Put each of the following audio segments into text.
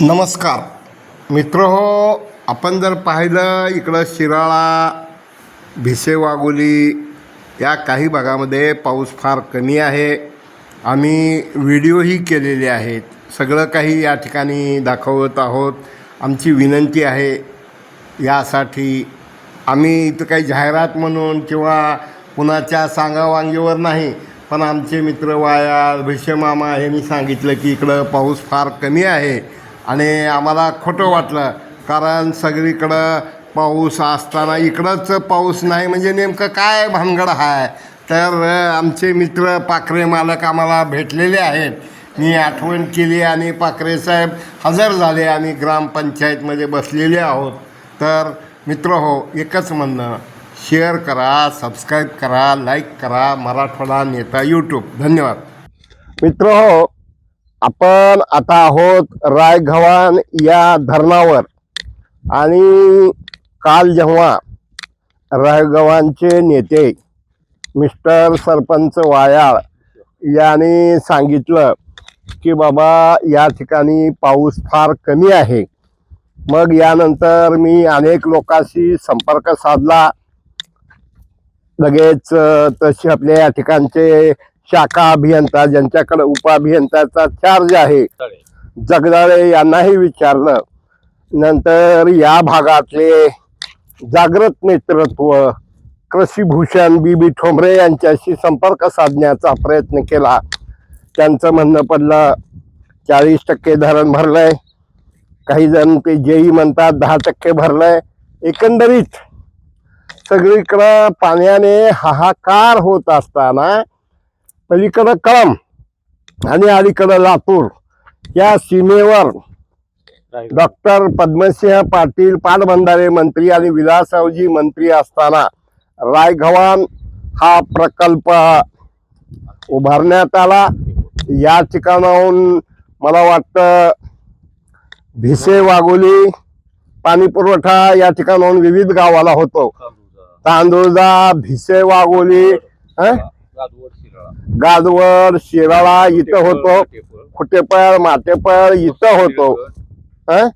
नमस्कार. मित्र हो आपण जर पाहिलं इकडं शिराळा भिसे वाघोली या काही भागामध्ये पाऊस फार कमी आहे. आम्ही व्हिडिओही केलेले आहेत. सगळं काही या ठिकाणी दाखवत आहोत. आमची विनंती आहे. यासाठी आम्ही इथं काही जाहिरात म्हणून किंवा कुणाच्या सांगावांगीवर नाही पण आमचे मित्र वाया भिसे मामा यांनी सांगितलं की इकडं पाऊस फार कमी आहे. आणि आम्हाला खोटं वाटलं. कारण सगळीकडं पाऊस असताना इकडंच पाऊस नाही म्हणजे नेमकं काय भानगड आहे तर आमचे मित्र पाखरे मालक आम्हाला भेटलेले आहेत. मी आठवण केली आणि पाखरे साहेब हजर झाले. आणि ग्रामपंचायतमध्ये बसलेले आहोत. तर मित्र हो एकच म्हणणं शेअर करा सबस्क्राईब करा लाईक करा. मराठवाडा नेता यूट्यूब धन्यवाद. मित्र हो आपण आता आहोत रायघवान या धरणावर. आणि काल जेव्हा रायगव्हाणचे नेते मिस्टर सरपंच वायाळ यांनी सांगितलं की बाबा या ठिकाणी पाऊस फार कमी आहे. मग यानंतर मी अनेक लोकांशी संपर्क साधला. लगेच तसे आपल्या या ठिकाणचे शाखा अभियंता ज्यांच्याकडे उपअभियंत्याचा चार्ज आहे. जगदाळे यांनाही विचारलं नंतर या भागातले जागृत नेतृत्व कृषीभूषण बी बी ठोंबरे यांच्याशी संपर्क साधण्याचा प्रयत्न केला. त्यांचं म्हणणं पडलं चाळीस टक्के धरण भरलंय. काही जण ते जेई म्हणतात दहा टक्के भरलंय. एकंदरीत सगळीकडं पाण्याने हाहाकार होत असताना पलीकडं कळम आणि अलीकडं लातूर या सीमेवर डॉक्टर पद्मसिंह पाटील पाटबंधारे मंत्री आणि विलासरावजी मंत्री असताना रायगव्हाण हा प्रकल्प उभारण्यात आला. या ठिकाणाहून मला वाटतं भिसे वाघोली पाणी पुरवठा या ठिकाणाहून विविध गावाला होतो. तांदूळजा भिसे वाघोली हं? गादवड शिराळा. इथं होतो. खुटेपळ मातेपळ इथं होतो. हं?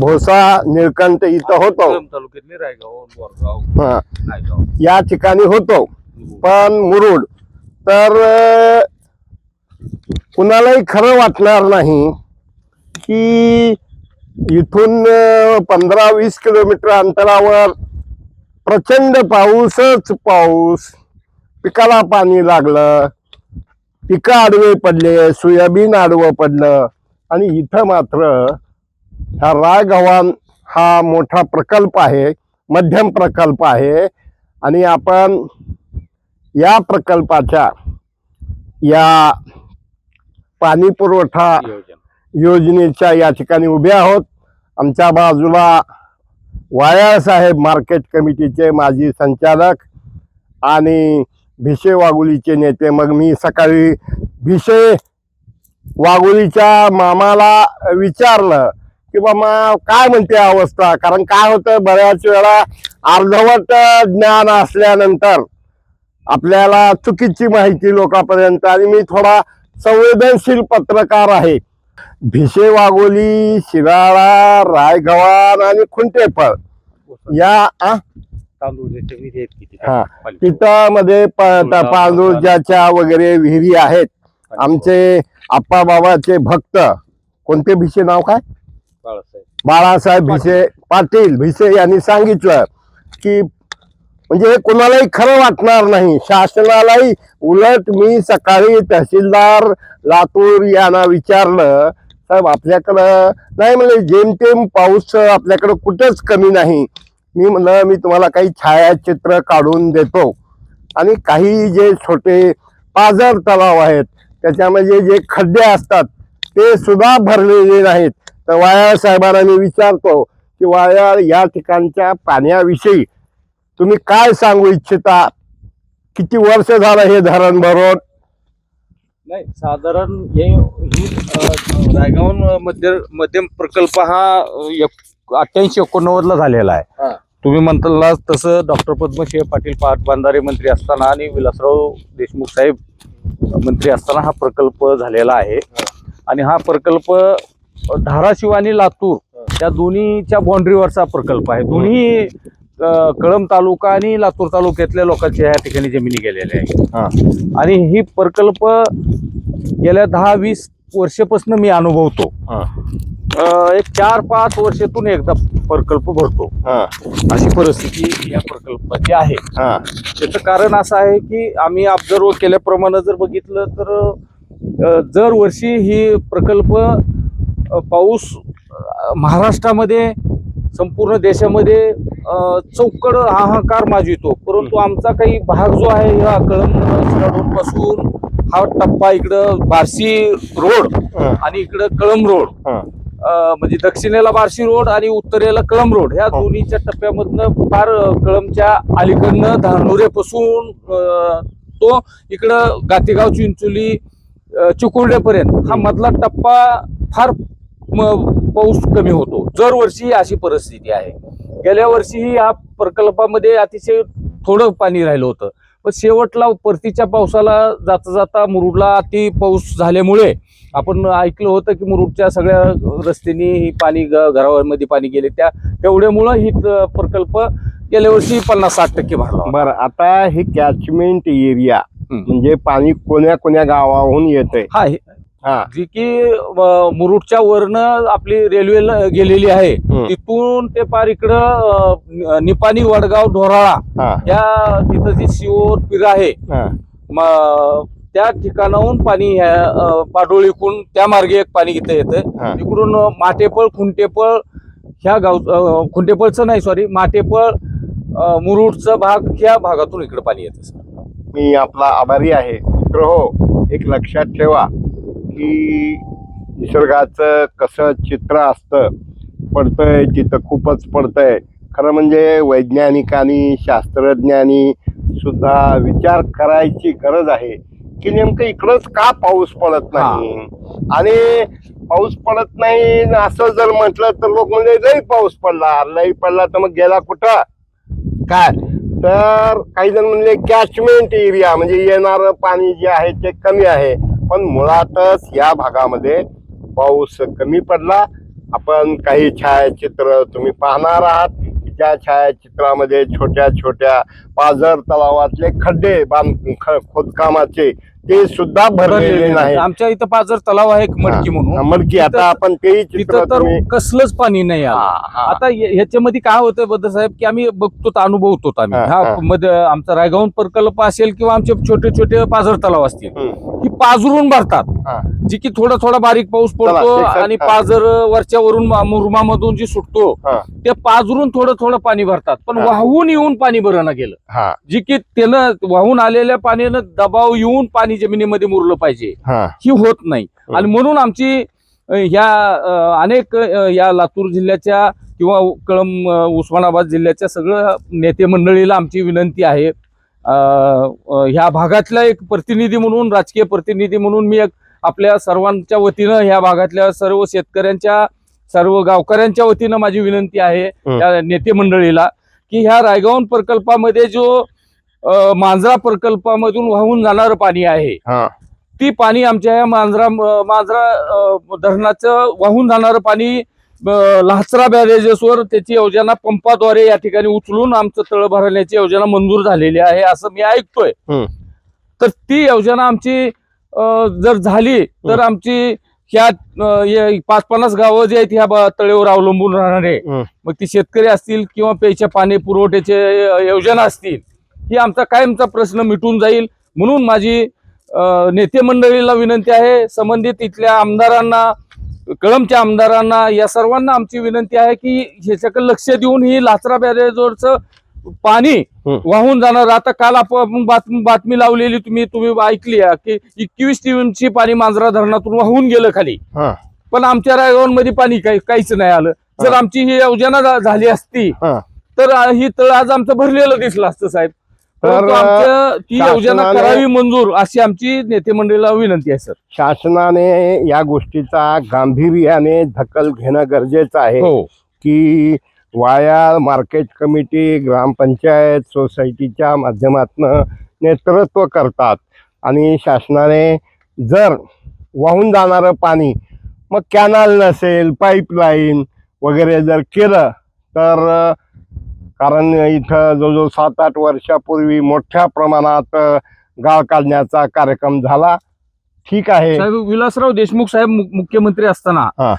भोसा निळकंठ. इथं होतो. हं. या ठिकाणी होतो. पण मुरुड. तर कुणालाही खरं वाटणार नाही की इथून पंधरा वीस किलोमीटर अंतरावर प्रचंड पाऊसच पाऊस. पिकाला पाणी लागलं पिकं आडवे पडले सोयाबीन आडवं पडलं आणि इथं मात्र हा रायगव्हाण हा मोठा प्रकल्प आहे मध्यम प्रकल्प आहे. आणि आपण या प्रकल्पाच्या या पाणी पुरवठा योजनेच्या या ठिकाणी उभे आहोत. आमच्या बाजूला वायाळ साहेब मार्केट कमिटीचे माजी संचालक आणि भिसे वाघोलीचे नेते. मग मी सकाळी भिसे वाघोलीच्या मामाला विचारलं की बाबा काय म्हणते अवस्था? कारण काय होतं बऱ्याच वेळा अर्धवट ज्ञान असल्यानंतर आपल्याला चुकीची माहिती लोकांपर्यंत आणि मी थोडा संवेदनशील पत्रकार आहे. भिसे वाघोली शिराळा रायगव्हाण आणि खुंटेफळ या आ? हा. तिथं मध्ये पांदुर्जाच्या वगैरे विहिरी आहेत. आमचे आप्पा बाबाचे भक्त. कोणते भिसे नाव काय? बाळासाहेब. बाळासाहेब भिसे पाटील भिसे यांनी सांगितलं की म्हणजे हे कुणालाही खरं वाटणार नाही. शासनालाही उलट मी सकाळी तहसीलदार लातूर यांना विचारलं साहेब आपल्याकडं नाही म्हणले जेमतेम पाऊस आपल्याकडं कुठंच कमी नाही. मी म्हणलं मी तुम्हाला काही छायाचित्र काढून देतो. आणि काही जे छोटे पाझर तलाव आहेत त्याच्यामध्ये जे खड्डे असतात ते सुद्धा भरलेले नाहीत. तर वायाळ साहेबांना मी विचारतो की वायाळ या ठिकाणच्या पाण्याविषयी तुम्ही काय सांगू इच्छिता? किती वर्ष झालं हे धरण भरून? नाही साधारण हे रायगाव मध्य मध्यम प्रकल्प हा अठ्ठ्याऐंशी एकोणनव्वद ला झालेला आहे. तुम्ही म्हणताला तसं डॉक्टर पद्मसिंह पाटील पाटबंधारे मंत्री असताना आणि विलासराव देशमुख साहेब मंत्री असताना हा प्रकल्प झालेला आहे. आणि हा प्रकल्प धाराशिव आणि लातूर त्या दोन्हीच्या बाउंड्रीवरचा प्रकल्प आहे. दोन्ही अ, कळंब तालुका आणि लातूर तालुक्यातल्या लोकांच्या या ठिकाणी जमिनी गेलेल्या आहेत आणि ही प्रकल्प गेल्या दहा वीस वर्षापासून मी अनुभवतो. अ, एक चार पाच वर्षातून एकदा प्रकल्प भरतो. हा. अशी परिस्थिती या प्रकल्पाची आहे. हा. त्याचं कारण असं आहे की आम्ही ऑब्झर्व केल्याप्रमाणे जर बघितलं तर अ, दरवर्षी ही प्रकल्प अ, पाऊस अ, महाराष्ट्रामध्ये संपूर्ण देशामध्ये अ, चौकड हाहाकार माजवितो. परंतु आमचा काही भाग जो आहे या कळंबपासून हा टप्पा इकडं बार्शी रोड हा. आणि इकडं कळंब रोड. हा. म्हणजे दक्षिणेला बार्शी रोड आणि उत्तरेला कळंब रोड. ह्या हो. दोन्हीच्या टप्प्यामधनं फार अ, कळंबच्या अलीकडनं धानुरेपासून तो इकडं गातेगाव चिंचोली अ, चिकुर्ड्यापर्यंत हा मधला टप्पा फार पाऊस कमी होतो. दरवर्षी ही अशी परिस्थिती आहे. गेल्या वर्षीही या प्रकल्पामध्ये अतिशय थोडं पाणी राहिलं होतं. पण शेवटला परतीच्या पावसाला जाता जाता मुरुडला अति पाऊस झाल्यामुळे आपण ऐकलं होतं की मुरुडच्या सगळ्या रस्त्यांनी ही पाणी घरामध्ये पाणी गेले त्या तेवढ्यामुळं ही प्रकल्प गेल्या वर्षी पन्नास साठ टक्के भरला. बर आता हे कॅचमेंट एरिया. म्हणजे पाणी कोण्या कोण्या गावाहून येतंय हा हे- हा जी की मुरुडच्या वरनं आपली रेल्वे गेलेली आहे. तिथून ते पार इकडं निपाणी वडगाव ढोराळा या तिथं जी शिवोर पिर आहे त्या ठिकाणाहून पाणी ह्या पाडोळीकून त्या मार्गे एक पाणी इथं येतं. तिकडून माटेपळ खुंटेपळ ह्या गाव खुंटेपळचं नाही सॉरी माटेपळ मुरुडचा भाग ह्या भागातून इकडे पाणी येतं मी आपला आभारी आहे. मित्र हो एक लक्षात ठेवा की निसर्गाचं कसं चित्र असतं पडतंय तिथं खूपच पडतंय. खरं म्हणजे वैज्ञानिकांनी शास्त्रज्ञांनी सुद्धा विचार करायची गरज आहे. की नेमकं इकडंच का पाऊस पडत नाही? आणि पाऊस पडत नाही असं जर म्हटलं तर लोक म्हणजे लई पाऊस पडला. लई पडला तर मग गेला कुठं? काय? तर काही जण म्हणले कॅचमेंट एरिया म्हणजे येणारं पाणी जे आहे ते कमी आहे. पण मुळातच या भागामध्ये पाऊस कमी पडला. आपण काही छायाचित्र तुम्ही पाहणार आहात ज्या छायाचित्रामध्ये छोट्या छोट्या पाझर तलावातले खड्डे बांध खोदकामाचे ते सुद्धा भरलेले नाही आमच्या इथं पाजर तलाव आहे एक मडकी म्हणून. मडकी. आता आपण तिथं तर कसलंच पाणी नाही आलं. आता ह्या- ह्याच्यामध्ये काय होतंयबद्दल साहेब की आम्ही बघतो अनुभवतो आम्ही. हा. मध्ये आमचा रायगाव प्रकल्प असेल किंवा आमचे छोटे छोटे पाझर तलाव असतील ही पाझरून भरतात. जी की थोडा थोडा बारीक पाऊस पडतो आणि. पाझर वरच्या वरून मुरुमामधून जी सुटतो ते पाझरून थोडं थोडं पाणी भरतात. पण. वाहून येऊन पाणी भरणं गेलं. जी की त्यानं वाहून आलेल्या पाण्यानं दबाव येऊन पाणी जमिनीमध्ये मुरलं पाहिजे हा ही होत नाही. आणि म्हणून आमची अ, ह्या अ, अनेक अ, या लातूर जिल्ह्याच्या किंवा कळंब अ, उस्मानाबाद जिल्ह्याच्या सगळं नेते मंडळीला आमची विनंती आहे अ, अ, ह्या भागातला एक प्रतिनिधी म्हणून राजकीय प्रतिनिधी म्हणून मी एक आपल्या सर्वांच्या वतीनं ह्या भागातल्या सर्व शेतकऱ्यांच्या सर्व गावकऱ्यांच्या वतीनं माझी विनंती आहे हं. या नेते मंडळीला की ह्या रायगावन प्रकल्पामध्ये जो मांजरा प्रकल्पामधून वाहून जाणारं पाणी आहे ती पाणी आमच्या या मांजरा मांजरा धरणाचं वाहून जाणारं पाणी लाचरा बॅरेजेसवर त्याची योजना पंपाद्वारे या ठिकाणी उचलून आमचं तळ भरण्याची योजना मंजूर झालेली आहे असं मी ऐकतोय. तर ती योजना आमची जर झाली तर आमची ह्या पाच पन्नास गावं जे आहेत ह्या तळेवर अवलंबून राहणारे हम्म. मग ती शेतकरी असतील किंवा प्यायच्या पाणी पुरवठ्याचे योजना असतील ही आमचा कायमचा प्रश्न मिटून जाईल म्हणून माझी नेते मंडळीला विनंती आहे संबंधित इथल्या आमदारांना कळमच्या आमदारांना या सर्वांना आमची विनंती आहे की ह्याच्याकडे लक्ष देऊन ही लाचरा बॅरेजवरचं पाणी. वाहून जाणार. आता काल आपण बातमी लावलेली तुम्ही तुम्ही ऐकली की एकवीस टीमची पाणी मांजरा धरणातून वाहून गेलं खाली. पण आमच्या रायगडमध्ये पाणी काही काहीच नाही आलं. जर. आमची ही योजना झाली असती तर ही तळ आज आमचं भरलेलं दिसलं असतं साहेब. तर, परंतु आमच्या ती योजना शासनाने- करावी मंजूर अशी आमची नेते मंडळीला विनंती आहे सर. शासनाने या गोष्टीचा गांभीर्याने दखल घेणं गरजेचं आहे हो. की वाया मार्केट कमिटी ग्रामपंचायत सोसायटीच्या माध्यमातून नेतृत्व करतात. आणि शासनाने जर वाहून जाणारं पाणी मग कॅनल नसेल पाईपलाईन वगैरे जर केलं तर अ, कारण इथं जवळजवळ सात आठ वर्षापूर्वी मोठ्या प्रमाणात गाळ काढण्याचा कार्यक्रम झाला. ठीक आहे. साहेब विलासराव देशमुख साहेब मुख्यमंत्री असताना हा.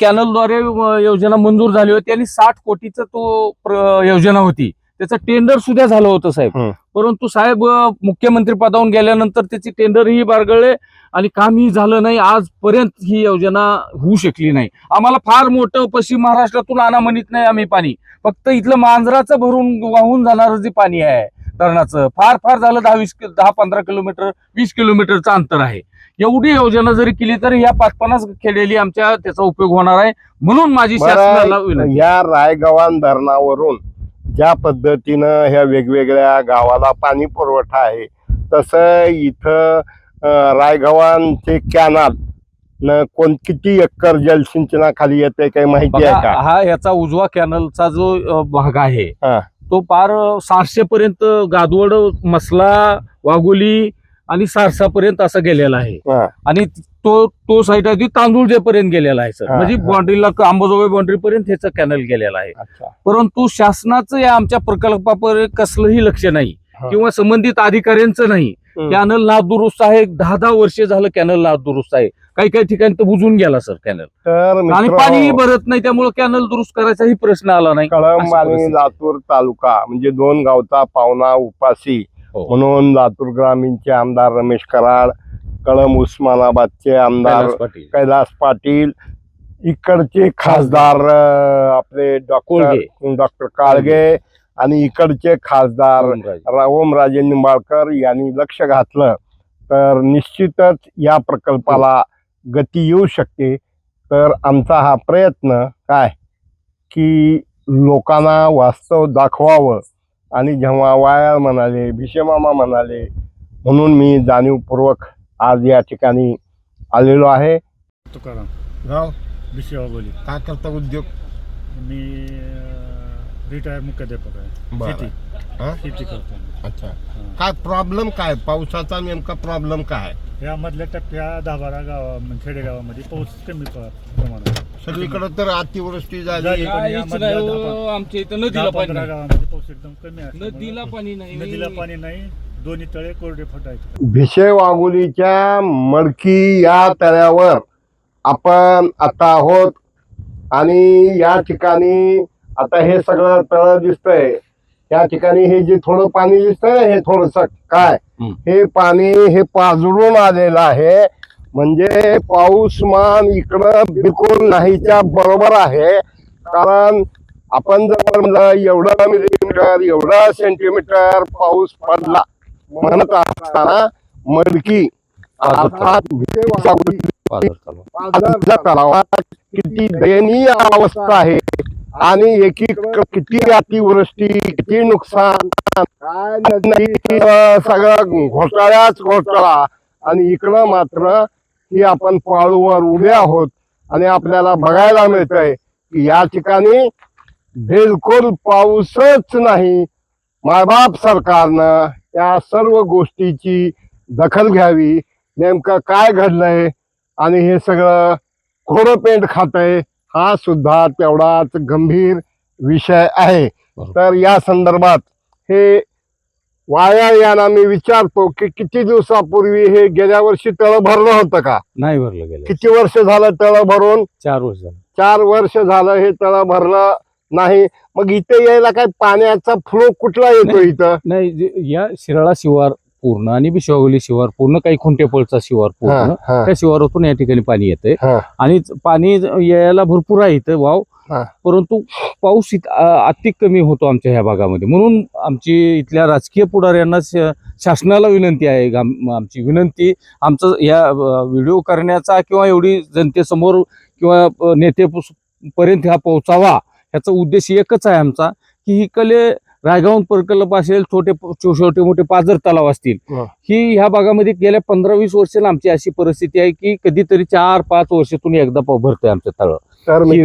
कॅनलद्वारे योजना मंजूर झाली होती आणि साठ कोटीचं तो योजना होती. त्याचं टेंडर सुद्धा झालं होतं साहेब. हं. परंतु साहेब मुख्यमंत्री पदावरून गेल्यानंतर त्याची टेंडरही बारगळले आणि कामही झालं नाही. आजपर्यंत ही योजना होऊ शकली नाही. आम्हाला फार मोठं पश्चिम महाराष्ट्रातून आणा म्हणत नाही आम्ही पाणी. फक्त इथलं मांजराचं भरून वाहून जाणारं जे पाणी आहे धरणाचं फार फार झालं दहा वीस दहा पंधरा किलोमीटर वीस किलोमीटरचं अंतर आहे. एवढी योजना जरी केली तरी ह्या पाच पन्नास खेडेली आमच्या त्याचा उपयोग होणार आहे. म्हणून माझी शासनाला या रायगव्हाण धरणावरून ज्या पद्धतीनं ह्या वेगवेगळ्या गावाला पाणी पुरवठा आहे तसं इथं अं, रायगव्हाणचे कॅनाल न कोण किती एकर जलसिंचनाखाली येते काही माहिती आहे का हा याचा उजवा कॅनलचा जो भाग आहे हा. तो पार सहाशे पर्यंत गादवड मसला वाघोली आणि सारसापर्यंत असा गेलेला आहे हा. आणि तो तो साईड अगदी तांदूळजेपर्यंत गेलेला आहे सर हा, म्हणजे हा. बाउंड्रीला अंबाजोगाई बाउंड्री पर्यंत ह्याचा कॅनल गेलेला आहे अच्छा परंतु शासनाचं या आमच्या प्रकल्पावर कसलंही लक्ष नाही हा. किंवा संबंधित अधिकाऱ्यांचं नाही हम्म. कॅनल नादुरुस्त आहे दहा दहा वर्ष झालं कॅनल नादुरुस्त आहे काही काही ठिकाणी तर बुजून गेला सर कॅनल तर आणि पाणीही भरत नाही त्यामुळे कॅनल दुरुस्त करायचाही प्रश्न आला नाही कळंब अशी आणि परिस्थिती. लातूर तालुका म्हणजे दोन गावचा पावना उपासी. म्हणून लातूर ग्रामीणचे आमदार रमेश कराड कळंब उस्मानाबादचे आमदार कैलास पाटील. कैलास पाटील इकडचे खासदार अं, आपले डॉक्टर कोळगे. डॉक्टर काळगे आणि इकडचे खासदार. रा- ओमराजे निंबाळकर यांनी लक्ष घातलं तर निश्चितच या प्रकल्पाला गती येऊ शकते. तर आमचा हा प्रयत्न काय? की लोकांना वास्तव दाखवावं. आणि जेव्हा वाया म्हणाले भिशेमामा म्हणाले म्हणून मी जाणीवपूर्वक आज या ठिकाणी आलेलो आहे तुकाराम गाव बिशेवा बोली काय करता उद्योग मी रिटायर मुख्याध्यापक आहे बरं. शेती हा? शेती करतो मी. अच्छा हा. काय प्रॉब्लेम काय पावसाचा नेमका प्रॉब्लेम काय या मधल्या टप्प्या दहा बारा गावा खेडेगावामध्ये पाऊस कमी प- प्रमाणात. सगळीकडे तर अतिवृष्टी झाली. काहीच नाही हो, आमच्या इथं नदीला पाणी पंधरा नाही. गावामध्ये पाऊस एकदम कमी आहे नदीला पाणी नाही नदीला पाणी नाही दोन्ही तळे कोरडे फट आहेत भिशे वाघोलीच्या मडकी या तळ्यावर आपण आता आहोत आणि या ठिकाणी आता हे सगळं तळ दिसतंय या ठिकाणी हे जे थोडं पाणी दिसतंय हे थोडस काय हं. हे पाणी हे पाजळून आलेलं आहे म्हणजे पाऊसमान इकडं बिलकुल नाहीच्या बरोबर आहे. कारण आपण जर म्हणलं एवढं मिलीमीटर एवढा सेंटीमीटर पाऊस पडला म्हणत असताना मडकी अर्थात तलावात किती दयनीय अवस्था आहे आणि एकीक किती अतिवृष्टी किती नुकसान. सगळं घोटाळ्याच घोटाळा. आणि इकडं मात्र ही आपण पाळूवर उभे आहोत आणि आपल्याला बघायला मिळतंय की या ठिकाणी बिलकुल पाऊसच नाही. मायबाप सरकारनं या सर्व गोष्टीची दखल घ्यावी. नेमकं काय घडलंय आणि हे सगळं घोडं पेंट खातंय हा सुद्धा तेवढाच गंभीर विषय आहे. तर या संदर्भात हे वाया यांना मी विचारतो की किती दिवसापूर्वी हे गेल्या वर्षी तळ भरलं होतं का? नाही भरलं गेलं किती वर्ष झालं तळ भरून? चार वर्ष झालं. चार वर्ष झालं हे तळ भरलं नाही. मग इथे यायला काय पाण्याचा फ्लो कुठला येतो इथं? नाही जे- या शिराळा शिवार पूर्ण आणि बिशवागोली शिवार पूर्ण काही खुंटेपळचा शिवार पूर्ण त्या शिवारातून या ठिकाणी पाणी येतंय हा. आणि पाणी यायला भरपूर आहे इथं वाव. परंतु पाऊस अति कमी होतो आमच्या ह्या भागामध्ये म्हणून आमची इथल्या राजकीय पुढाऱ्यांना शासनाला विनंती आहे आमची विनंती आमचं या व्हिडिओ करण्याचा किंवा एवढी जनतेसमोर किंवा नेते पर्यंत हा पोहोचावा ह्याचा उद्देश एकच आहे आमचा की ही कले रायगावन प्रकल्प असेल छोटे छोटे मोठे पाझर तलाव असतील हा. ह्या भागामध्ये गेल्या पंधरा वीस वर्षाला आमची अशी परिस्थिती आहे की कधीतरी चार पाच वर्षातून एकदा भरतंय आमचं तळ ही-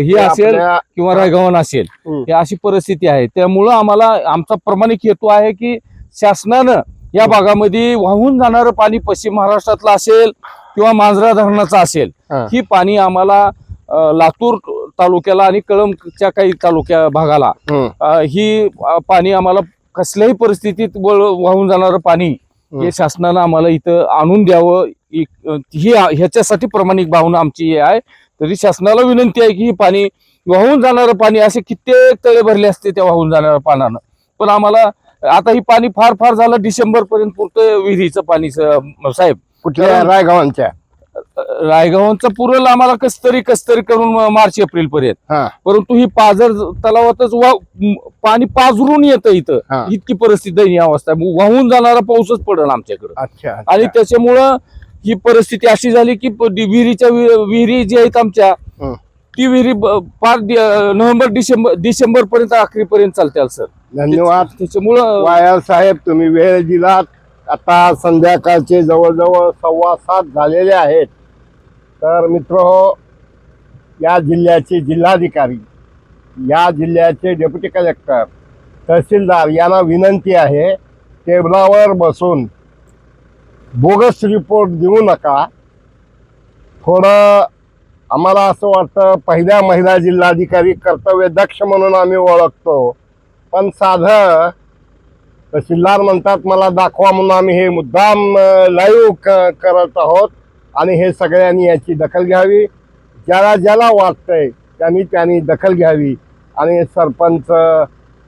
ही असेल किंवा रायगावन असेल. ही अशी परिस्थिती आहे त्यामुळं आम्हाला आमचा प्रामाणिक हेतू आहे की शासनानं या भागामध्ये वाहून जाणारं पाणी पश्चिम महाराष्ट्रातलं असेल किंवा मांजरा धरणाचं असेल हा. पाणी आम्हाला लातूर तालुक्याला आणि कळंबच्या काही तालुक्या भागाला हं. पाणी आम्हाला कसल्याही परिस्थितीत वाहून जाणारं पाणी हे. शासनानं आम्हाला इथं आणून द्यावं. ही ह्याच्यासाठी प्रमाणिक भावना आमची ही आहे. तरी शासनाला विनंती आहे की ही पाणी वाहून जाणारं पाणी असे कित्येक तळे भरले असते त्या वाहून जाणाऱ्या पाण्यानं. पण आम्हाला आता ही पाणी फार फार झालं डिसेंबर पर्यंत पुरतं विहिरीचं पाणी साहेब. कुठल्या रायगावांच्या? रायगावांचं पुरेल आम्हाला कस तरी कस तरी करून मार्च एप्रिल पर्यंत. हा. परंतु ही पाझर तलावातच वा- म- पाणी पाझरून येतं हा. इथं इतकी परिस्थिती दयनीय अवस्था आहे. वाहून जाणारा पाऊसच पडेल आमच्याकडे. अच्छा आणि त्याच्यामुळं ही परिस्थिती अशी झाली की प- डी- विहिरीच्या वि- विहिरी जी आहेत आमच्या हं. ती विहिरी ब- फार डि- नोव्हेंबर डिसेंबर डिसेंबर पर्यंत अखेरीपर्यंत चालतील सर. धन्यवाद. त्याच्यामुळं वायाल साहेब तुम्ही वेळ दिलात. आता संध्याकाळचे जवळजवळ सव्वा सात झालेले आहेत. तर मित्र या जिल्ह्याचे जिल्हाधिकारी या जिल्ह्याचे डेप्युटी कलेक्टर तहसीलदार यांना विनंती आहे टेबलावर बसून बोगस रिपोर्ट देऊ नका. थोडं आम्हाला असं वाटतं पहिल्या महिला जिल्हाधिकारी कर्तव्य दक्ष म्हणून आम्ही ओळखतो. पण साधं तहसीलदार म्हणतात मला दाखवा म्हणून आम्ही हे मुद्दाम लाईव्ह क करत आहोत आणि हे सगळ्यांनी याची दखल घ्यावी. ज्याला ज्याला वाटतंय त्यांनी त्यांनी दखल घ्यावी. आणि सरपंच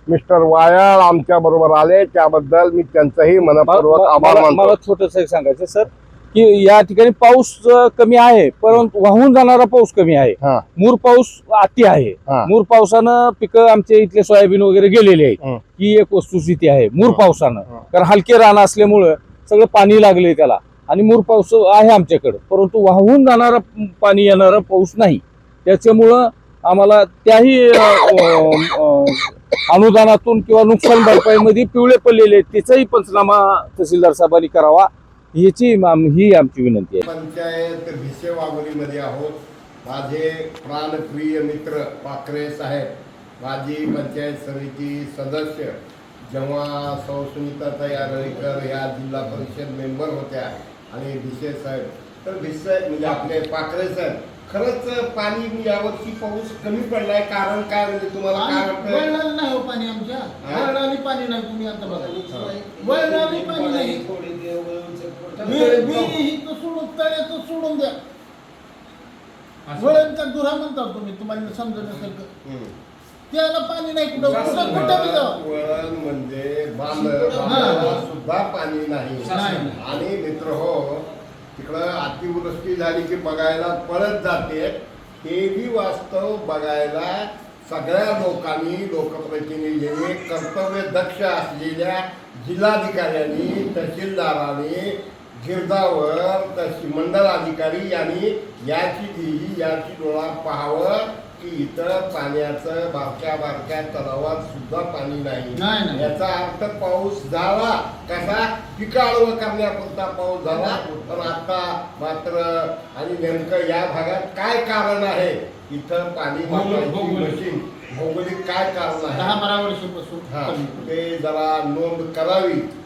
मिस्टर वायाळ आमच्या बरोबर आले. त्याबद्दल मी त्यांचंही मनपूर्वक आभार मानतो. मला छोटस सांगायचं सर. की या ठिकाणी पाऊस कमी आहे परंतु वाहून जाणारा पाऊस कमी आहे. हा. मूर पाऊस अति आहे. हा. मूर पावसानं पिकं आमचे इथले सोयाबीन वगैरे गेलेले आहेत. हं. एक वस्तुस्थिती आहे मूर हं. पावसानं. हं. कारण हलके रान असल्यामुळं सगळं पाणी लागलंय त्याला. आणि मूर पाऊस आहे आमच्याकडे. परंतु वाहून जाणारा पाणी येणारा पाऊस नाही. त्याच्यामुळं आम्हाला त्याही अं, अं, अं, अनुदानातून किंवा नुकसान भरपाईमध्ये पिवळे पडलेले आहेत. त्याचाही पंचनामा तहसीलदार साहेबांनी करावा. ह्याची आम- ही आमची विनंती आहे. पंचायत भिसे वाघोलीमध्ये आहोत. माझे प्राणप्रिय मित्र पाखरे साहेब माजी पंचायत समिती सदस्य जेव्हा सौ सुनीताताई आरळीकर या जिल्हा परिषद मेंबर होत्या आणि भिसे साहेब. तर भिसे म्हणजे आपले पाखरे साहेब खरंच पाणी यावर्षी पाऊस कमी पडलाय. कारण काय म्हणजे तुम्हाला काय वाटतं नाही हो पाणी आमच्या. पाणी नाही तुम्ही आता बघा. पाणी नाही. ही सोडून तळ्याचं सोडून द्या. दुरा म्हणता तुम्ही तुम्हाला समजत नसेल तर. त्याला पाणी नाही कुठं कुठं कुठं बी जावा. वळण म्हणजे बांध. बांधाला सुद्धा पाणी नाही. नाही. आणि मित्र हो तिकडं अतिवृष्टी झाली की बघायला पळत जाते. हे बी वास्तव बघायला सगळ्या लोकांनी लोकप्रतिनिधींनी कर्तव्य दक्ष असलेल्या जिल्हाधिकाऱ्यांनी तहसीलदारांनी गिरदावर मंडल अधिकारी यांनी याची दिली याची डोळा पाहावं की इथं पाण्याचं बारक्या बारक्या तलावात सुद्धा पाणी नाही. याचा अर्थ पाऊस झाला कसा? पिकाळव करण्यापुरता पाऊस झाला. पण आता मात्र आणि नेमकं या भागात काय कारण आहे? इथं पाणी वापरायची मशीन. भौगोलिक काय कारण दहा आहे बारा हा. ते जरा नोंद करावी.